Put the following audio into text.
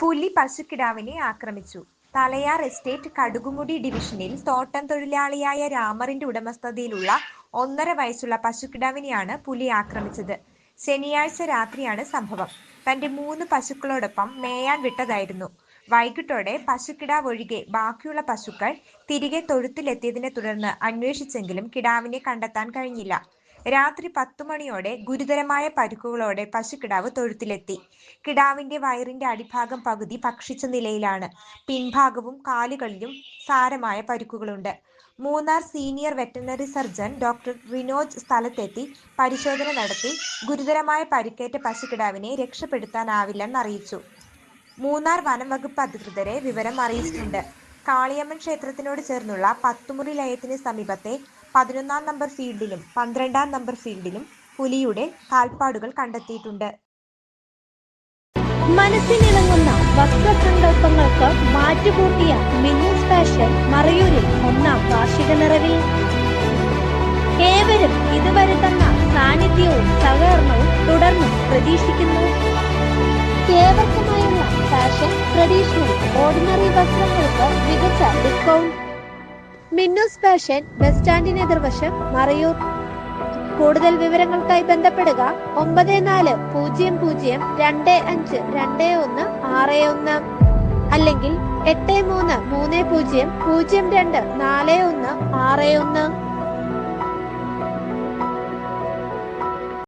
പുലി പശുക്കിടാവിനെ ആക്രമിച്ചു. തലയാർ എസ്റ്റേറ്റ് കടുകുമുടി ഡിവിഷനിൽ തോട്ടം തൊഴിലാളിയായ രാമറിന്റെ ഉടമസ്ഥതയിലുള്ള ഒന്നര വയസ്സുള്ള പശുക്കിടാവിനെയാണ് പുലി ആക്രമിച്ചത്. ശനിയാഴ്ച രാത്രിയാണ് സംഭവം. തന്റെ മൂന്ന് പശുക്കളോടൊപ്പം മേയാൻ വിട്ടതായിരുന്നു. വൈകിട്ടോടെ പശുക്കിടാവ് ഒഴികെ ബാക്കിയുള്ള പശുക്കൾ തിരികെ തൊഴുത്തിലെത്തിയതിനെ തുടർന്ന് അന്വേഷിച്ചെങ്കിലും കിടാവിനെ കണ്ടെത്താൻ കഴിഞ്ഞില്ല. രാത്രി പത്തു മണിയോടെ ഗുരുതരമായ പരിക്കുകളോടെ പശുക്കിടാവ് തൊഴുത്തിലെത്തി. കിടാവിന്റെ വയറിന്റെ അടിഭാഗം പകുതി ഭക്ഷിച്ച നിലയിലാണ്. പിൻഭാഗവും കാലുകളിലും സാരമായ പരുക്കുകളുണ്ട്. Munnar senior veterinary surgeon doctor Vinoj സ്ഥലത്തെത്തി പരിശോധന നടത്തി ഗുരുതരമായ പരിക്കേറ്റ പശുക്കിടാവിനെ രക്ഷപ്പെടുത്താനാവില്ലെന്ന് അറിയിച്ചു മൂന്നാർ വനം വകുപ്പ് അധികൃതരെ വിവരം അറിയിച്ചിട്ടുണ്ട്. കാളിയമ്മൻ ക്ഷേത്രത്തിനോട് ചേർന്നുള്ള പത്തുമുറി ലയത്തിന് സമീപത്തെ പതിനൊന്നാം നമ്പർ ഫീൽഡിലും പന്ത്രണ്ടാം നമ്പർ ഫീൽഡിലും പുലിയുടെ കാൽപ്പാടുകൾ കണ്ടെത്തിയിട്ടുണ്ട്. മനസ്സിനിണങ്ങുന്ന വസ്ത്രസങ്കല്പങ്ങൾക്ക് മാറ്റുകൂട്ടിയ മിന്നൂസ് ഫാഷൻ മറയൂരിൽ ഒന്നാം വാർഷിക നിറവിൽ. ഏവരും ഇതുവരെ തന്ന സാന്നിധ്യവും സഹകരണവും തുടർന്നും പ്രതീക്ഷിക്കുന്നു. ഏവർക്കുമായുള്ള ഫാഷൻ ട്രഡീഷണൽ ഓർഡിനറി വസ്ത്രങ്ങൾക്ക് മികച്ച ഡിസ്കൗണ്ട്. മിന്നൂസ് ഫാഷൻ ബസ് സ്റ്റാൻഡിന് എതിർവശം മറയൂർ. കൂടുതൽ വിവരങ്ങൾക്കായി ബന്ധപ്പെടുക ഒമ്പത് നാല് പൂജ്യം പൂജ്യം രണ്ട് അഞ്ച് രണ്ട് ഒന്ന് ആറ് ഒന്ന്. അല്ലെങ്കിൽ എട്ട് മൂന്ന് മൂന്ന് പൂജ്യം പൂജ്യം രണ്ട് നാല് ഒന്ന് ആറ് ഒന്ന്.